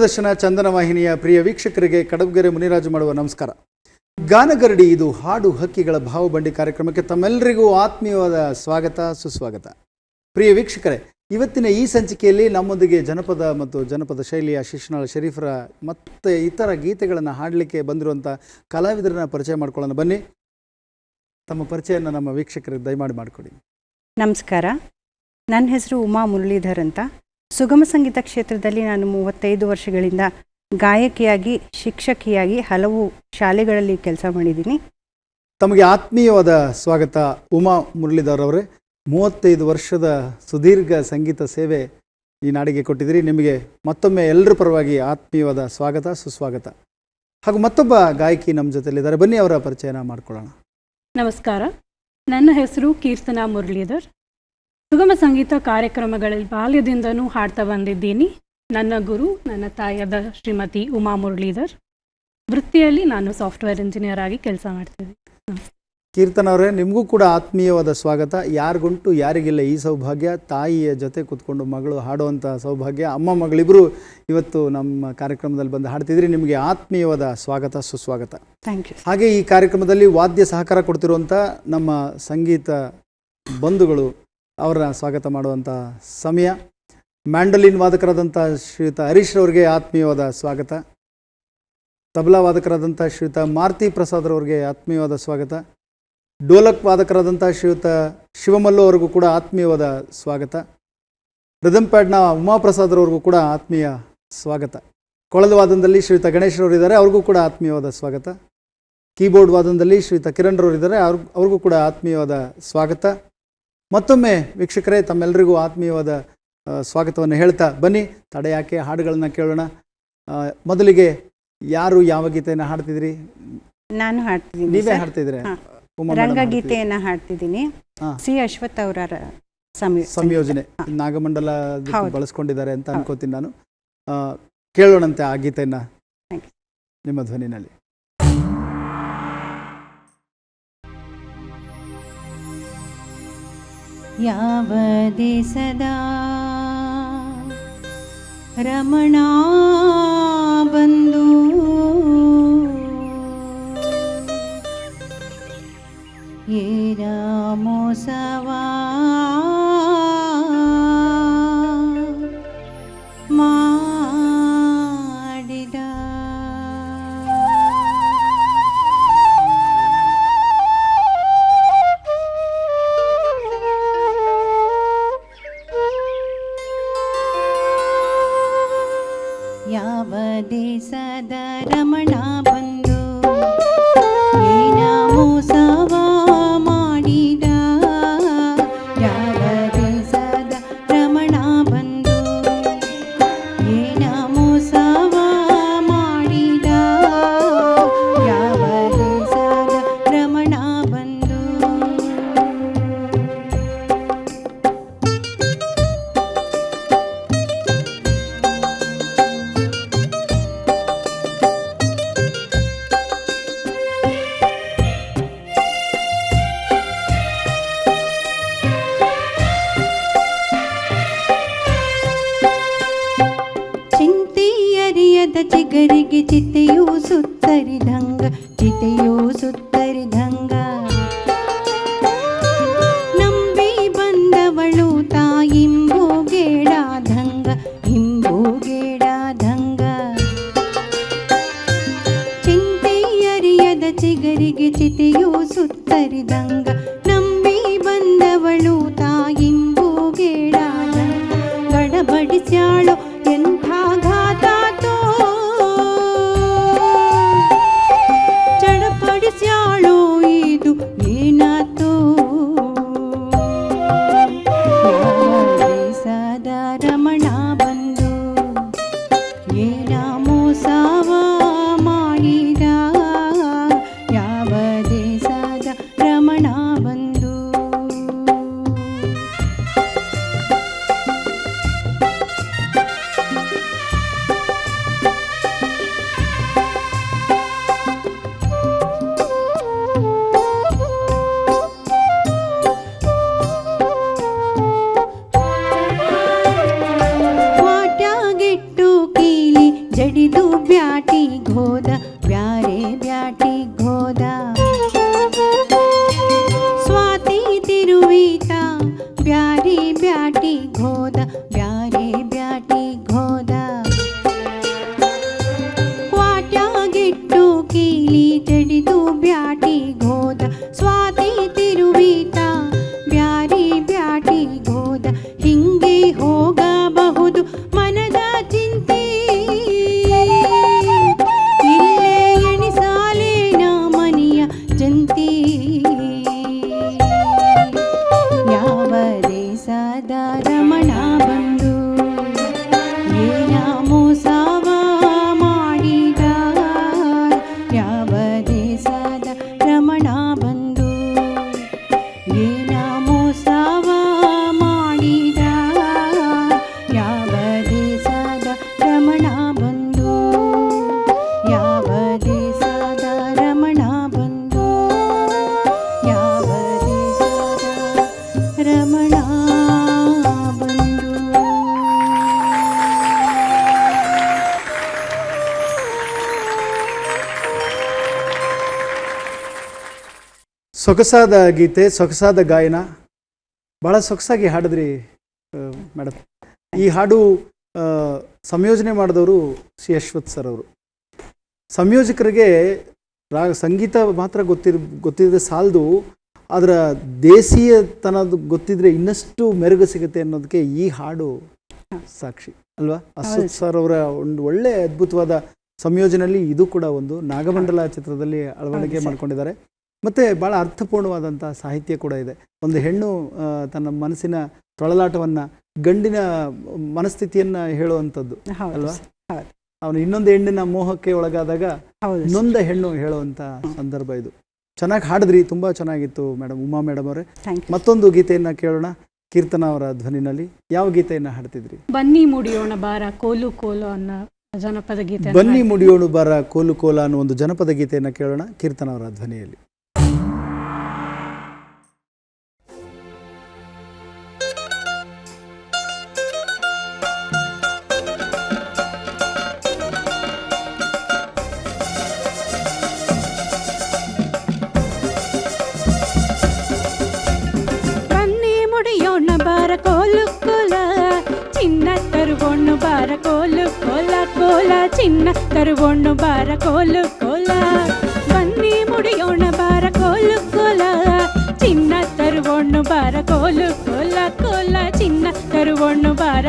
ದೂರದರ್ಶನ ಚಂದನ ವಾಹಿನಿಯ ಪ್ರಿಯ ವೀಕ್ಷಕರಿಗೆ ಕಡಬಗೆರೆ ಮುನಿರಾಜು ಮಾಡುವ ನಮಸ್ಕಾರ. ಗಾನಗರಡಿ ಇದು ಹಾಡು ಹಕ್ಕಿಗಳ ಭಾವಬಂಡಿ ಕಾರ್ಯಕ್ರಮಕ್ಕೆ ತಮ್ಮೆಲ್ಲರಿಗೂ ಆತ್ಮೀಯವಾದ ಸ್ವಾಗತ, ಸುಸ್ವಾಗತ. ಪ್ರಿಯ ವೀಕ್ಷಕರೇ, ಇವತ್ತಿನ ಈ ಸಂಚಿಕೆಯಲ್ಲಿ ನಮ್ಮೊಂದಿಗೆ ಜನಪದ ಮತ್ತು ಜನಪದ ಶೈಲಿಯ ಶಿಶುನಾಳ ಶರೀಫರ ಮತ್ತು ಇತರ ಗೀತೆಗಳನ್ನು ಹಾಡಲಿಕ್ಕೆ ಬಂದಿರುವಂಥ ಕಲಾವಿದರನ್ನ ಪರಿಚಯ ಮಾಡ್ಕೊಳ್ಳೋಣ. ಬನ್ನಿ. ತಮ್ಮ ಪರಿಚಯನ ನಮ್ಮ ವೀಕ್ಷಕರಿಗೆ ದಯಮಾಡಿ ಮಾಡಿಕೊಡಿ. ನಮಸ್ಕಾರ. ನನ್ನ ಹೆಸರು ಉಮಾ ಮುರಳೀಧರ್ ಅಂತ. ಸುಗಮ ಸಂಗೀತ ಕ್ಷೇತ್ರದಲ್ಲಿ ನಾನು ಮೂವತ್ತೈದು ವರ್ಷಗಳಿಂದ ಗಾಯಕಿಯಾಗಿ ಶಿಕ್ಷಕಿಯಾಗಿ ಹಲವು ಶಾಲೆಗಳಲ್ಲಿ ಕೆಲಸ ಮಾಡಿದ್ದೀನಿ. ತಮಗೆ ಆತ್ಮೀಯವಾದ ಸ್ವಾಗತ. ಉಮಾ ಮುರಳೀಧರ್ ಅವರೇ ಮೂವತ್ತೈದು ವರ್ಷದ ಸುದೀರ್ಘ ಸಂಗೀತ ಸೇವೆ ಈ ನಾಡಿಗೆ ಕೊಟ್ಟಿದ್ದೀರಿ. ನಿಮಗೆ ಮತ್ತೊಮ್ಮೆ ಎಲ್ಲರ ಪರವಾಗಿ ಆತ್ಮೀಯವಾದ ಸ್ವಾಗತ ಸುಸ್ವಾಗತ. ಹಾಗೂ ಮತ್ತೊಬ್ಬ ಗಾಯಕಿ ನಮ್ಮ ಜೊತೆಲಿದ್ದಾರೆ ಬನ್ನಿ ಅವರ ಪರಿಚಯನ ಮಾಡ್ಕೊಳ್ಳೋಣ. ನಮಸ್ಕಾರ. ನನ್ನ ಹೆಸರು ಕೀರ್ತನಾ ಮುರಳೀಧರ್. ಸುಗಮ ಸಂಗೀತ ಕಾರ್ಯಕ್ರಮಗಳಲ್ಲಿ ಬಾಲ್ಯದಿಂದನೂ ಹಾಡ್ತಾ ಬಂದಿದ್ದೀನಿ. ನನ್ನ ಗುರು ನನ್ನ ತಾಯಿಯಾದ ಶ್ರೀಮತಿ ಉಮಾ ಮುರಳೀಧರ್. ವೃತ್ತಿಯಲ್ಲಿ ನಾನು ಸಾಫ್ಟ್ವೇರ್ ಇಂಜಿನಿಯರ್ ಆಗಿ ಕೆಲಸ ಮಾಡ್ತೀನಿ ಕೀರ್ತನ ಅವರೇ ನಿಮಗೂ ಕೂಡ ಆತ್ಮೀಯವಾದ ಸ್ವಾಗತ. ಯಾರಿಗುಂಟು ಯಾರಿಗಿಲ್ಲ ಈ ಸೌಭಾಗ್ಯ. ತಾಯಿಯ ಜೊತೆ ಕೂತ್ಕೊಂಡು ಮಗಳು ಹಾಡುವಂಥ ಸೌಭಾಗ್ಯ. ಅಮ್ಮ ಮಗಳಿಬ್ಬರು ಇವತ್ತು ನಮ್ಮ ಕಾರ್ಯಕ್ರಮದಲ್ಲಿ ಬಂದು ಹಾಡ್ತಿದ್ರಿ. ನಿಮಗೆ ಆತ್ಮೀಯವಾದ ಸ್ವಾಗತ ಸುಸ್ವಾಗತ. ಥ್ಯಾಂಕ್ ಯು ಹಾಗೆ ಈ ಕಾರ್ಯಕ್ರಮದಲ್ಲಿ ವಾದ್ಯ ಸಹಕಾರ ಕೊಡ್ತಿರುವಂಥ ನಮ್ಮ ಸಂಗೀತ ಬಂಧುಗಳು ಅವರ ಸ್ವಾಗತ ಮಾಡುವಂಥ ಸಮಯ. ಮ್ಯಾಂಡಲಿನ್ ವಾದಕರಾದಂಥ ಶ್ರೀಯುತ ಹರೀಶ್ ಅವರಿಗೆ ಆತ್ಮೀಯವಾದ ಸ್ವಾಗತ. ತಬಲಾ ವಾದಕರಾದಂಥ ಶ್ರೀಯುತ ಮಾರುತಿ ಪ್ರಸಾದ್ ಅವರಿಗೆ ಆತ್ಮೀಯವಾದ ಸ್ವಾಗತ. ಡೋಲಕ್ ವಾದಕರಾದಂಥ ಶ್ರೀಯುತ ಶಿವಮಲ್ಲು ಅವರಿಗೂ ಕೂಡ ಆತ್ಮೀಯವಾದ ಸ್ವಾಗತ. ರಿದಮ್ ಉಮಾಪ್ರಸಾದ್ ಅವ್ರಿಗೂ ಕೂಡ ಆತ್ಮೀಯ ಸ್ವಾಗತ. ಕೊಳಲು ವಾದನದಲ್ಲಿ ಶ್ರೀಯುತ ಗಣೇಶ್ರವರು ಇದ್ದಾರೆ, ಅವ್ರಿಗೂ ಕೂಡ ಆತ್ಮೀಯವಾದ ಸ್ವಾಗತ. ಕೀಬೋರ್ಡ್ ವಾದನದಲ್ಲಿ ಶ್ರೀಯುತ ಕಿರಣ್ ರವರು ಇದ್ದಾರೆ, ಅವ್ರ, ಅವ್ರಿಗೂ ಕೂಡ ಆತ್ಮೀಯವಾದ ಸ್ವಾಗತ. ಮತ್ತೊಮ್ಮೆ ವೀಕ್ಷಕರೇ ತಮ್ಮೆಲ್ಲರಿಗೂ ಆತ್ಮೀಯವಾದ ಸ್ವಾಗತವನ್ನು ಹೇಳ್ತಾ ಬನ್ನಿ. ತಡೆ ಯಾಕೆ ಹಾಡುಗಳನ್ನ ಕೇಳೋಣ. ಮೊದಲಿಗೆ ಯಾರು ಯಾವ ಗೀತೆಯನ್ನು ಹಾಡ್ತಿದ್ರಿ? ನಾನು ಹಾಡ್ತಿದ್ದೀನಿ ನೀವೇ ಹಾಡ್ತಿದ್ರೆ ರಂಗಗೀತೆಯನ್ನು ಹಾಡ್ತಿದ್ದೀನಿ. ಸಿ ಅಶ್ವಥ್ ಅವರ ಸಂಯೋಜನೆ. ನಾಗಮಂಡಲ. ಬಳಸ್ಕೊಂಡಿದ್ದಾರೆ ಅಂತ. ಅನ್ಕೋತೀನಿ ನಾನು. ಕೇಳೋಣಂತೆ ಆ ಗೀತೆಯನ್ನ. ನಿಮ್ಮ ಧ್ವನಿನಲ್ಲಿ. याव सदा। रमणा बन्धु। ये एरामोसवा ಚಿಂತೆಯರಿಯದ ಚಿಗರಿಗೆ ಚಿತೆಯೂ ಸುತ್ತರಿದಂಗ ಚಿತೆಯೂ ಸುತ್ತರಿದಂಗ roda. ಸೊಗಸಾದ ಗೀತೆ ಸೊಗಸಾದ ಗಾಯನ. ಭಾಳ ಸೊಗಸಾಗಿ ಹಾಡಿದ್ರಿ ಮೇಡಮ್ ಈ ಹಾಡು ಸಂಯೋಜನೆ ಮಾಡಿದವರು ಶ್ರೀ ಅಶ್ವಥ್ ಸರ್ ಅವರು. ಸಂಯೋಜಕರಿಗೆ ರಾಗ ಸಂಗೀತ ಮಾತ್ರ ಗೊತ್ತಿರ್ ಗೊತ್ತಿದ್ರೆ ಸಾಲದು ಅದರ ದೇಸೀಯತನದ ಗೊತ್ತಿದ್ರೆ ಇನ್ನಷ್ಟು ಮೆರುಗು ಸಿಗುತ್ತೆ ಅನ್ನೋದಕ್ಕೆ ಈ ಹಾಡು ಸಾಕ್ಷಿ. ಅಲ್ವಾ? ಅಶ್ವತ್ ಸರ್ ಅವರ ಒಂದು ಒಳ್ಳೆ ಅದ್ಭುತವಾದ ಸಂಯೋಜನೆಯಲ್ಲಿ ಇದು ಕೂಡ ಒಂದು ನಾಗಮಂಡಲ ಚಿತ್ರದಲ್ಲಿ ಅಳವಡಿಕೆ ಮಾಡ್ಕೊಂಡಿದ್ದಾರೆ. ಮತ್ತೆ ಭಾಳ ಅರ್ಥಪೂರ್ಣವಾದಂಥ ಸಾಹಿತ್ಯ ಕೂಡ ಇದೆ. ಒಂದು ಹೆಣ್ಣು ಆ, ತನ್ನ ಮನಸ್ಸಿನ ತೊಳಲಾಟವನ್ನ ಗಂಡಿನ ಮನಸ್ಥಿತಿಯನ್ನ ಹೇಳುವಂಥದ್ದು ಅಲ್ವಾ? ಅವನು ಇನ್ನೊಂದು ಹೆಣ್ಣಿನ ಮೋಹಕ್ಕೆ ಒಳಗಾದಾಗ ಇನ್ನೊಂದ ನೊಂದ ಹೆಣ್ಣು ಹೇಳುವಂಥ ಸಂದರ್ಭ ಇದು. ಚೆನ್ನಾಗಿ ಹಾಡಿದ್ರಿ ತುಂಬಾ ಚೆನ್ನಾಗಿತ್ತು ಮೇಡಮ್ ಉಮಾ ಮೇಡಮ್ ಅವರೇ. ಮತ್ತೊಂದು ಗೀತೆಯನ್ನು ಕೇಳೋಣ ಕೀರ್ತನ ಅವರ ಧ್ವನಿನಲ್ಲಿ. ಯಾವ ಗೀತೆಯನ್ನ ಹಾಡ್ತಿದ್ರಿ? ಬನ್ನಿ ಮುಡಿಯೋಣ ಬಾರ ಕೋಲು ಕೋಲು ಅನ್ನೋ ಜನಪದ ಗೀತೆ ಬನ್ನಿ ಮುಡಿಯೋಣ ಬಾರ ಕೋಲು ಕೋಲ ಅನ್ನೋ ಒಂದು ಜನಪದ ಗೀತೆಯನ್ನ ಕೇಳೋಣ ಕೀರ್ತನ ಅವರ ಧ್ವನಿಯಲ್ಲಿ. ಮುಡಿಯೋಣ ಬಾರ ಕೋಲು ಕೋಲ ಚಿನ್ನ ತರುವೊಣ್ಣು ಬಾರ ಕೋಲು ಕೋಲ ಕೋಲ ಚಿನ್ನ ತರುವೊಣ್ಣು ಬಾರ ಕೋಲು ಕೋಲ ಬನ್ನಿ ಮುಡಿಯೋಣ ಬಾರ ಕೋಲು ಕೋಲ ಚಿನ್ನ ತರುವೊಣ್ಣು ಬಾರ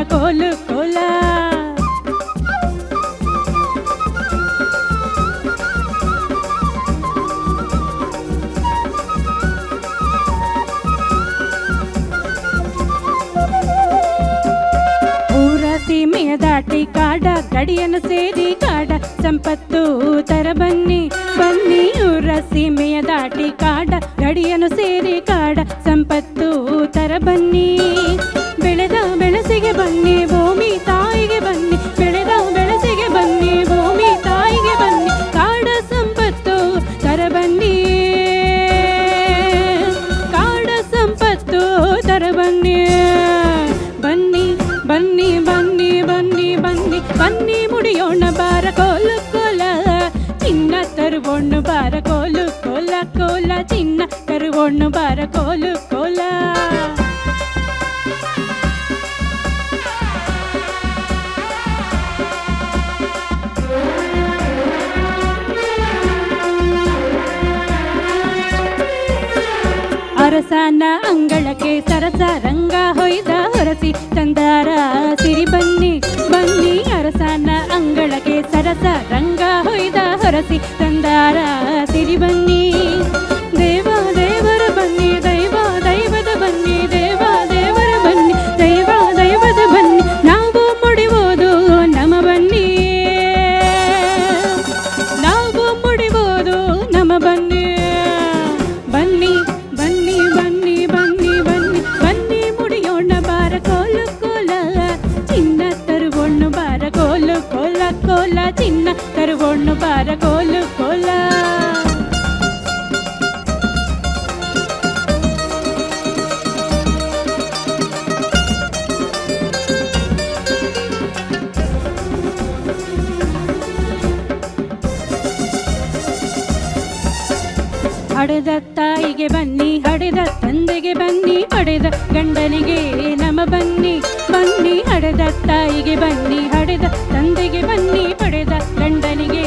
ಸೇದಿ ಸೇರಿ ಕಾಡ ಸಂಪತ್ತು ತರ ಬನ್ನಿ ಬನ್ನಿ. ಅರಸನ ಅಂಗಳಕ್ಕೆ ಸರಸ ರಂಗ ಹೊಯ್ದ ಹೊರಸಿ ತಂದಾರ ಸಿರಿ ಬನ್ನಿ ಬನ್ನಿ ಅರಸನ ಅಂಗಳಕ್ಕೆ ಸರಸ ರಂಗ ಹೊಯ್ದ ಹೊರಸಿ ತಂದಾರ ಸಿರಿ ಬನ್ನಿ. ದೇವ, ದೇವರ ಬನ್ನಿ ಹಡೆದ ತಾಯಿಗೆ ಬನ್ನಿ, ಹಡೆದ ತಂದೆಗೆ ಬನ್ನಿ ಪಡೆದ ಗಂಡನಿಗೆ ನಮ ಬನ್ನಿ ಬನ್ನಿ, ಹಡೆದ ತಾಯಿಗೆ ಬನ್ನಿ, ಹಡೆದ ತಂದೆಗೆ ಬನ್ನಿ ಪಡೆದ ಗಂಡನಿಗೆ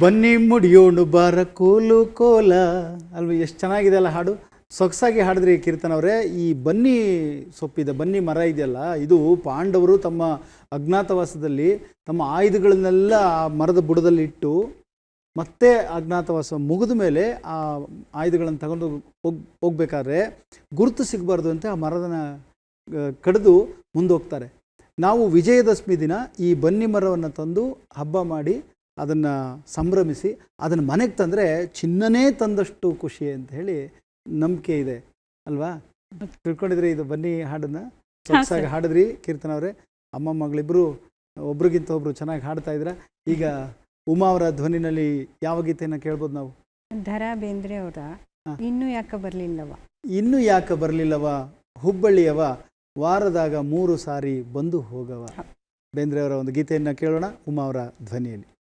ಬನ್ನಿ ಮುಡಿಯೋಣು ಬಾರ ಕೋಲು ಕೋಲ. ಅಲ್ವ, ಎಷ್ಟು ಚೆನ್ನಾಗಿದೆ ಅಲ್ಲ ಹಾಡು. ಸೊಗಸಾಗಿ ಹಾಡಿದ್ರಿ ಕೀರ್ತನ್ ಅವರೇ, ಈ ಬನ್ನಿ ಸೊಪ್ಪಿದೆ, ಬನ್ನಿ ಮರ ಇದೆಯಲ್ಲ, ಇದು ಪಾಂಡವರು ತಮ್ಮ ಅಜ್ಞಾತವಾಸದಲ್ಲಿ, ತಮ್ಮ ಆಯುಧಗಳನ್ನೆಲ್ಲ ಆ ಮರದ ಬುಡದಲ್ಲಿ ಇಟ್ಟು, ಮತ್ತೆ ಅಜ್ಞಾತವಾಸ ಮುಗಿದ ಮೇಲೆ ಆ ಆಯುಧಗಳನ್ನು ತಗೊಂಡು ಹೋಗ್, ಹೋಗ್ಬೇಕಾದ್ರೆ ಗುರುತು ಸಿಗಬಾರ್ದು ಅಂತ ಆ ಮರದನ ಕಡಿದು ಮುಂದೋಗ್ತಾರೆ. ನಾವು ವಿಜಯದಶಮಿ ದಿನ ಈ ಬನ್ನಿ ಮರವನ್ನು ತಂದು ಹಬ್ಬ ಮಾಡಿ ಅದನ್ನು ಸಂಭ್ರಮಿಸಿ ಅದನ್ನು ಮನೆಗೆ ತಂದರೆ ಚಿನ್ನನೇ ತಂದಷ್ಟು ಖುಷಿ ಅಂತ ಹೇಳಿ ನಂಬಿಕೆ ಇದೆ ಅಲ್ವಾ? ತಿಳ್ಕೊಂಡಿದ್ರಿ ಇದು ಬನ್ನಿ ಹಾಡನ್ನು? ಸೊಗಸಾಗಿ. ಹಾಡಿದ್ರಿ ಕೀರ್ತನ ಅವರೇ. ಅಮ್ಮ ಮಗಳಿಬ್ರು ಒಬ್ರಿಗಿಂತ ಒಬ್ರು ಚೆನ್ನಾಗಿ ಹಾಡ್ತಾ ಇದ್ರ. ಈಗ ಉಮಾ ಅವರ ಧ್ವನಿನಲ್ಲಿ ಯಾವ ಗೀತೆಯನ್ನು ಕೇಳ್ಬೋದು ನಾವು? ಧರಾ ಬೇಂದ್ರೆ ಅವರ. ಇನ್ನು ಇನ್ನೂ ಯಾಕೆ ಬರಲಿಲ್ಲವ? ಇನ್ನೂ ಯಾಕೆ ಬರಲಿಲ್ಲವ? ಹುಬ್ಬಳ್ಳಿಯವ ವಾರದಾಗ ಮೂರು ಸಾರಿ ಬಂದು ಹೋಗವ. ಬೇಂದ್ರೆ ಅವರ ಒಂದು ಗೀತೆಯನ್ನು ಕೇಳೋಣ ಉಮಾ ಅವರ ಧ್ವನಿಯಲ್ಲಿ.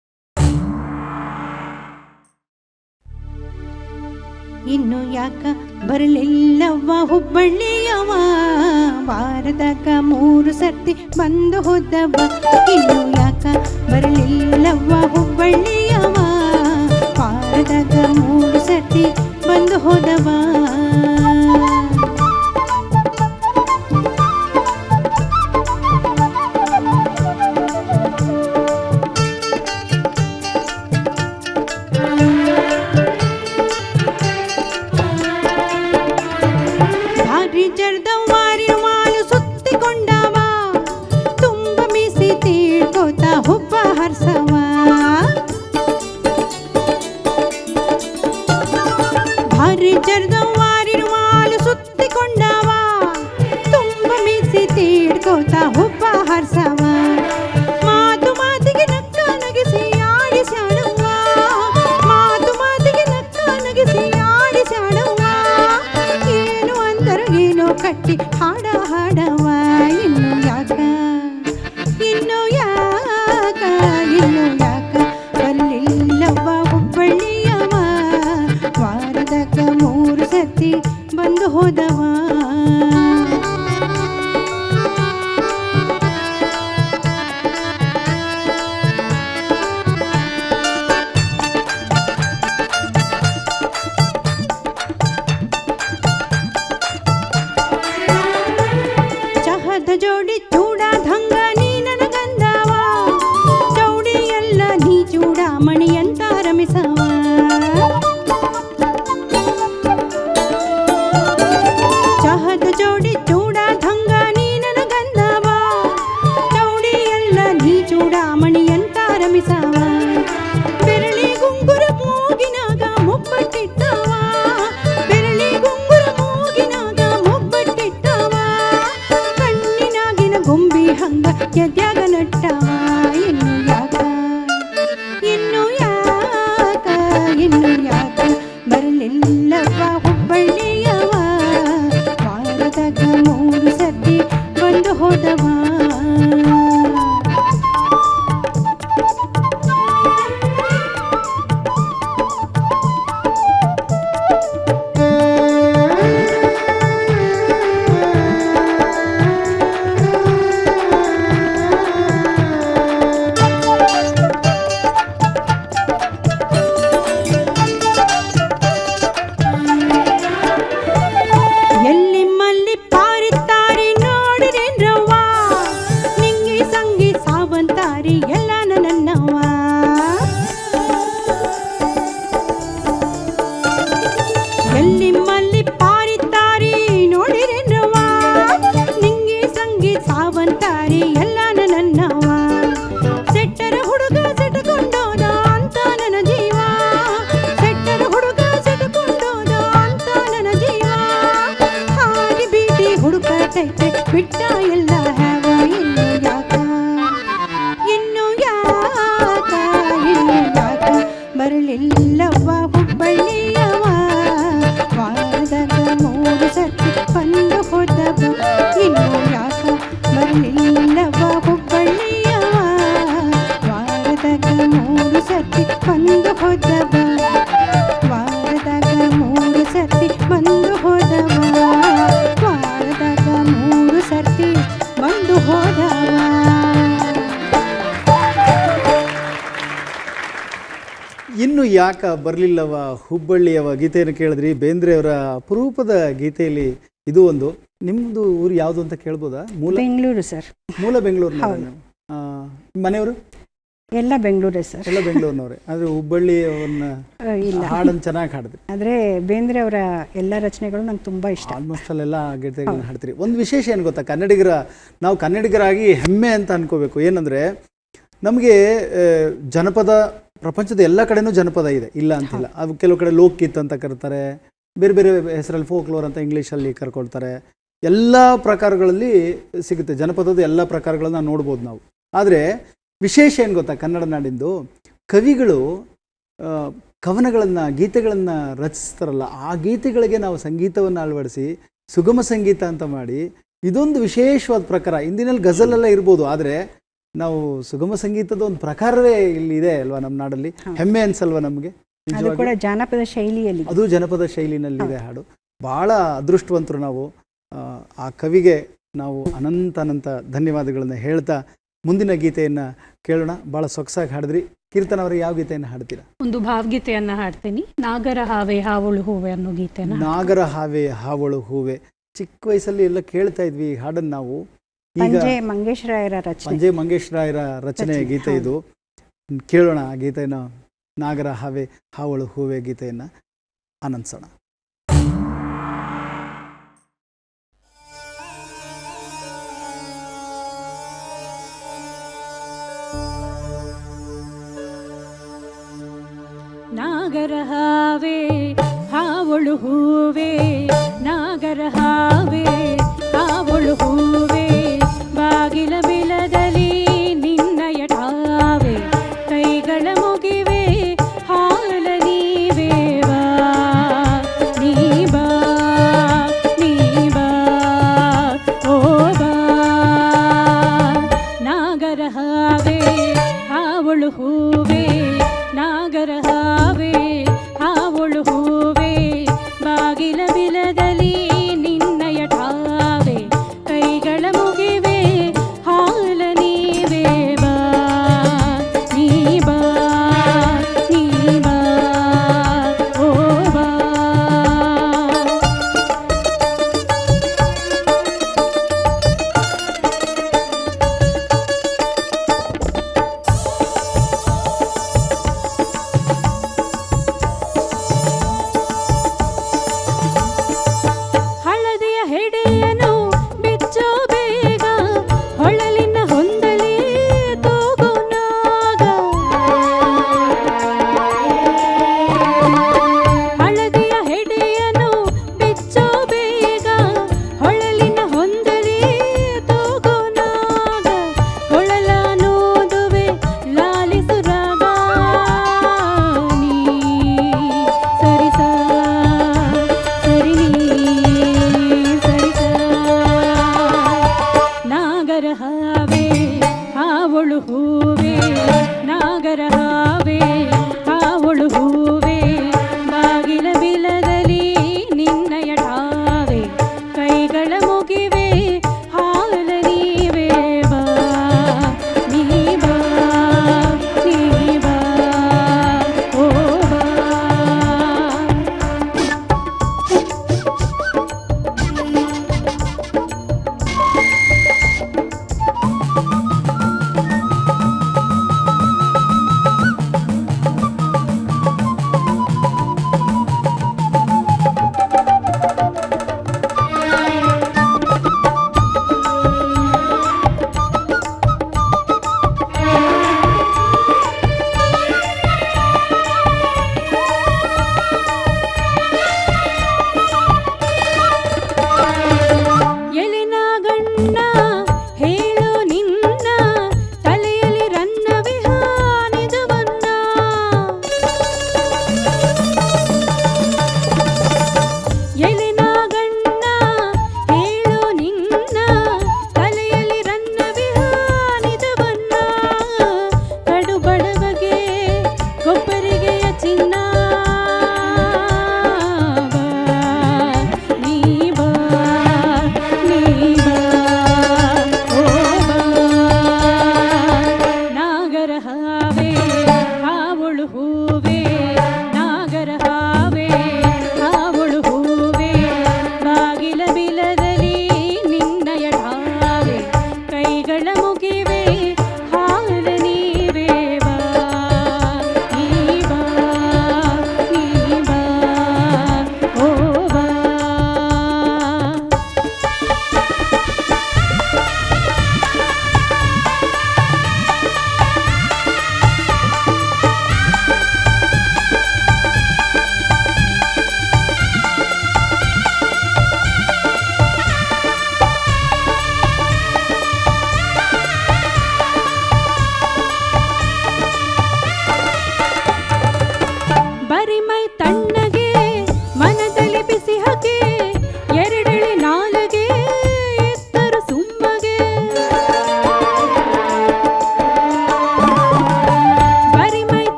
ಇನ್ನು ಯಾಕ ಬರಲಿಲ್ಲವ್ವ ಹುಬ್ಬಳ್ಳಿಯವ ವಾರದಾಗ ಮೂರು ಸರ್ತಿ ಬಂದು ಹೋದವ ಇನ್ನು ಯಾಕ ಬರಲಿಲ್ಲವ್ವ ಹುಬ್ಬಳ್ಳಿಯವ ವಾರದಾಗ ಮೂರು ಸರ್ತಿ ಬಂದು ಹೋದವ ಯಾಕ ಬರಲಿಲ್ಲವ ಹುಬ್ಬಳ್ಳಿಯವ ಗೀತೆಯನ್ನು ಕೇಳಿದ್ರಿ. ಬೇಂದ್ರೆಯವರ ಅಪರೂಪದ ಗೀತೆಯಲ್ಲಿ ಇದು ಒಂದು. ನಿಮ್ಮದು ಊರು ಯಾವುದು ಅಂತ ಕೇಳ್ಬೋದಾ? ಮೂಲ ಬೆಂಗಳೂರು ಸರ್. ಮೂಲ ಬೆಂಗಳೂರು ಮನೆಯವರು? ಎಲ್ಲ ಬೆಂಗಳೂರೇ ಸರ್. ಎಲ್ಲ ಬೆಂಗಳೂರಿನವ್ರೆ. ಆದರೆ ಹುಬ್ಬಳ್ಳಿಯವನ್ನ ಇಲ್ಲ. ಹಾಡನ್ನು ಚೆನ್ನಾಗಿ ಹಾಡಿದ್ರಿ ಆದರೆ ಬೇಂದ್ರೆ ಅವರ ಎಲ್ಲ ರಚನೆಗಳು ನಂಗೆ ತುಂಬ ಇಷ್ಟ. ಆಲ್ಮೋಸ್ಟ್ ಅಲ್ಲೆಲ್ಲ ಗೀತೆಗಳನ್ನ ಹಾಡ್ತೀರಿ. ಒಂದು ವಿಶೇಷ ಏನು ಗೊತ್ತಾ? ಕನ್ನಡಿಗರ ನಾವು ಕನ್ನಡಿಗರಾಗಿ ಹೆಮ್ಮೆ ಅಂತ ಅನ್ಕೋಬೇಕು. ಏನಂದರೆ ನಮಗೆ ಜನಪದ ಪ್ರಪಂಚದ ಎಲ್ಲ ಕಡೆನೂ ಜನಪದ ಇದೆ. ಇಲ್ಲ ಅಂತಿಲ್ಲ. ಅದು ಕೆಲವು ಕಡೆ ಲೋಕಗೀತ್ ಅಂತ ಕರೀತಾರೆ. ಬೇರೆ ಬೇರೆ ಹೆಸರಲ್ಲಿ ಫೋಕ್ಲೋರ್ ಅಂತ ಇಂಗ್ಲೀಷಲ್ಲಿ ಕರ್ಕೊಳ್ತಾರೆ. ಎಲ್ಲ ಪ್ರಕಾರಗಳಲ್ಲಿ ಸಿಗುತ್ತೆ. ಜನಪದದ ಎಲ್ಲ ಪ್ರಕಾರಗಳನ್ನ ನೋಡ್ಬೋದು ನಾವು. ಆದರೆ ವಿಶೇಷ ಏನು ಗೊತ್ತಾ? ಕನ್ನಡ ನಾಡಿಂದು ಕವಿಗಳು ಕವನಗಳನ್ನು ಗೀತೆಗಳನ್ನು ರಚಿಸ್ತಾರಲ್ಲ ಆ ಗೀತೆಗಳಿಗೆ ನಾವು ಸಂಗೀತವನ್ನು ಅಳವಡಿಸಿ ಸುಗಮ ಸಂಗೀತ ಅಂತ ಮಾಡಿ ಇದೊಂದು ವಿಶೇಷವಾದ ಪ್ರಕಾರ ಇಂದಿನಲ್ಲಿ ಗಜಲೆಲ್ಲ ಇರ್ಬೋದು. ಆದರೆ ನಾವು ಸುಗಮ ಸಂಗೀತದ ಒಂದು ಪ್ರಕಾರವೇ ಇಲ್ಲಿ ಇದೆ ಅಲ್ವಾ ನಮ್ಮ ನಾಡಲ್ಲಿ? ಹೆಮ್ಮೆ ಅನ್ಸಲ್ವಾ ನಮಗೆ? ಅದು ಕೂಡ ಜಾನಪದ ಶೈಲಿಯಲ್ಲಿ ಅದು ಜನಪದ ಶೈಲಿನಲ್ಲಿದೆ ಹಾಡು. ಬಹಳ ಅದೃಷ್ಟವಂತರು ನಾವು ಆ, ಕವಿಗೆ ನಾವು ಅನಂತ ಅನಂತ ಧನ್ಯವಾದಗಳನ್ನು ಹೇಳ್ತಾ ಮುಂದಿನ ಗೀತೆಯನ್ನು ಕೇಳೋಣ. ಬಹಳ ಸೊಗಸಾಗಿ ಹಾಡಿದ್ರಿ. ಕೀರ್ತನ ಅವರ ಯಾವ ಗೀತೆಯನ್ನು ಹಾಡ್ತೀರಾ? ಒಂದು ಭಾವಗೀತೆಯನ್ನ ಹಾಡ್ತೀನಿ. ನಾಗರ ಹಾವೆ ಹಾವಳು ಹೂವೆ ಅನ್ನೋ ಗೀತೆ ನಾಗರ ಹಾವೆ ಹಾವಳು ಹೂವೆ. ಚಿಕ್ಕ ವಯಸ್ಸಲ್ಲಿ ಎಲ್ಲ ಕೇಳ್ತಾ ಇದ್ವಿ ಈ ಹಾಡನ್ನು ನಾವು. ಪಂಜೆ ಮಂಗೇಶ್ವರಾಯರ ರಚನೆ. ಸಂಜಯ್ ಮಂಗೇಶ್ ರಾಯರ ರಚನೆ ರಚನೆ, ಗೀತೆ ಇದು. ಕೇಳೋಣ ಆ ಗೀತೆಯನ್ನು ನಾಗರ ಹಾವೆ ಹಾವಳು ಹೂವೆ ಗೀತೆಯನ್ನು ಆನಂದಿಸೋಣ. ನಾಗರ ಹಾವೆ ಹಾವಳು ಹೂವೆ ನಾಗರ ಹಾವೆ.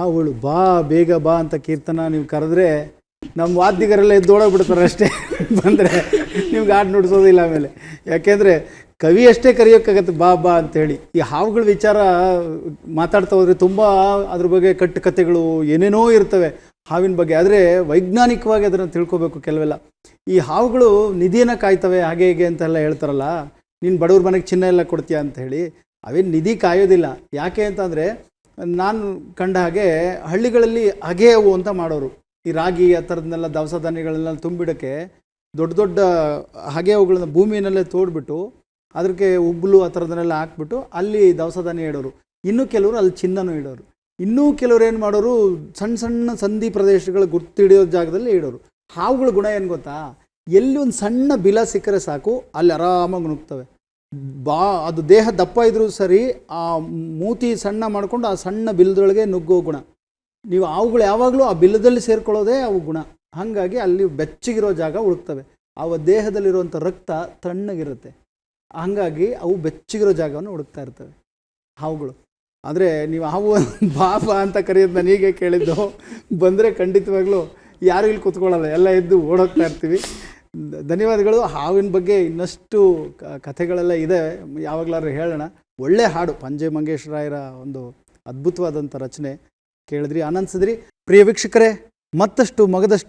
ಹಾವಳು ಬಾ, ಬೇಗ ಬಾ ಅಂತ ಕೀರ್ತನ ನೀವು ಕರೆದ್ರೆ ನಮ್ಮ ವಾದ್ಯಗರೆಲ್ಲ ಎದ್ದೋಡೋಗ್ಬಿಡ್ತಾರೆ ಅಷ್ಟೇ. ಬಂದರೆ ನಿಮ್ಗೆ ಹಾಡು ನುಡಿಸೋದಿಲ್ಲ ಆಮೇಲೆ. ಯಾಕೆಂದರೆ ಕವಿ ಅಷ್ಟೇ ಕರೆಯೋಕ್ಕಾಗತ್ತೆ, ಬಾ ಬಾ ಅಂತೇಳಿ ಈ ಹಾವುಗಳ ವಿಚಾರ ಮಾತಾಡ್ತಾ ಹೋದರೆ ತುಂಬ ಅದ್ರ ಬಗ್ಗೆ ಕಟ್ಟು ಕಥೆಗಳು ಏನೇನೋ ಇರ್ತವೆ ಹಾವಿನ ಬಗ್ಗೆ. ಆದರೆ ವೈಜ್ಞಾನಿಕವಾಗಿ ಅದನ್ನು ತಿಳ್ಕೊಬೇಕು ಕೆಲವೆಲ್ಲ. ಈ ಹಾವುಗಳು ನಿಧಿಯನ್ನು ಕಾಯ್ತವೆ, ಹಾಗೆ ಹೀಗೆ ಅಂತೆಲ್ಲ ಹೇಳ್ತಾರಲ್ಲ, ನೀನು ಬಡವ್ರ ಮನೆಗೆ ಚಿನ್ನ ಎಲ್ಲ ಕೊಡ್ತೀಯ ಅಂತ ಹೇಳಿ. ಅವೇನು ನಿಧಿ ಕಾಯೋದಿಲ್ಲ. ಯಾಕೆ ಅಂತಂದರೆ ನಾನು ಕಂಡ ಹಾಗೆ ಹಳ್ಳಿಗಳಲ್ಲಿ ಹಗೆ ಅವು ಅಂತ ಮಾಡೋರು. ಈ ರಾಗಿ, ಆ ಥರದನ್ನೆಲ್ಲ ದವಸ ಧಾನ್ಯಗಳನ್ನೆಲ್ಲ ತುಂಬಿಡೋಕ್ಕೆ ದೊಡ್ಡ ದೊಡ್ಡ ಹಗೆ ಅವುಗಳನ್ನ ಭೂಮಿಯಲ್ಲೇ ತೋಡ್ಬಿಟ್ಟು ಅದಕ್ಕೆ ಉಗ್ಲು ಆ ಥರದನ್ನೆಲ್ಲ ಹಾಕ್ಬಿಟ್ಟು ಅಲ್ಲಿ ದವಸ ಧಾನ್ಯ ಇಡೋರು. ಇನ್ನೂ ಕೆಲವರು ಅಲ್ಲಿ ಚಿನ್ನನೂ ಇಡೋರು. ಇನ್ನೂ ಕೆಲವರು ಏನು ಮಾಡೋರು ಸಣ್ಣ ಸಣ್ಣ ಸಂಧಿ ಪ್ರದೇಶಗಳ ಗುರ್ತಿಡಿಯೋ ಜಾಗದಲ್ಲಿ ಇಡೋರು. ಹಾವುಗಳ ಗುಣ ಏನು ಗೊತ್ತಾ? ಎಲ್ಲಿ ಒಂದು ಸಣ್ಣ ಬಿಲ ಸಿಕ್ಕರೆ ಸಾಕು, ಅಲ್ಲಿ ಆರಾಮಾಗಿ ನುಗ್ತವೆ ಬಾ, ಅದು ದೇಹ ದಪ್ಪ ಇದ್ರೂ ಸರಿ, ಆ ಮೂತಿ ಸಣ್ಣ ಮಾಡಿಕೊಂಡು ಆ ಸಣ್ಣ ಬಿಲದೊಳಗೆ ನುಗ್ಗೋ ಗುಣ. ನೀವು ಅವುಗಳು ಯಾವಾಗಲೂ ಆ ಬಿಲ್ಲದಲ್ಲಿ ಸೇರ್ಕೊಳ್ಳೋದೇ ಅವು ಗುಣ. ಹಾಗಾಗಿ ಅಲ್ಲಿ ಬೆಚ್ಚಗಿರೋ ಜಾಗ ಹುಡುಕ್ತವೆ. ಅವ ದೇಹದಲ್ಲಿರುವಂಥ ರಕ್ತ ತಣ್ಣಗಿರುತ್ತೆ. ಹಾಗಾಗಿ ಅವು ಬೆಚ್ಚಗಿರೋ ಜಾಗವನ್ನು ಹುಡುಕ್ತಾ ಇರ್ತವೆ. ಹಾವುಗಳು. ಆದರೆ ನೀವು ಹಾವು ಬಾಬ ಅಂತ ಕರೆಯೋದು ನಾನು ಹೀಗೆ ಕೇಳಿದ್ದು. ಬಂದರೆ ಖಂಡಿತವಾಗ್ಲೂ ಯಾರು ಇಲ್ಲಿ ಕೂತ್ಕೊಳ್ಳಲ್ಲ, ಎಲ್ಲ ಎದ್ದು ಓಡೋಗ್ತಾ ಇರ್ತೀವಿ. ಧನ್ಯವಾದಗಳು. ಹಾವಿನ ಬಗ್ಗೆ ಇನ್ನಷ್ಟು ಕಥೆಗಳೆಲ್ಲ ಇದೆ. ಯಾವಾಗಲಾದ್ರೂ ಹೇಳೋಣ. ಒಳ್ಳೆ ಹಾಡು, ಪಂಜೆ ಮಂಗೇಶ್ವರಾಯರ ಒಂದು ಅದ್ಭುತವಾದಂಥ ರಚನೆ ಕೇಳಿದ್ರಿ, ಆನಂದಿಸಿದ್ರಿ. ಪ್ರಿಯ ವೀಕ್ಷಕರೇ, ಮತ್ತಷ್ಟು ಮಗದಷ್ಟು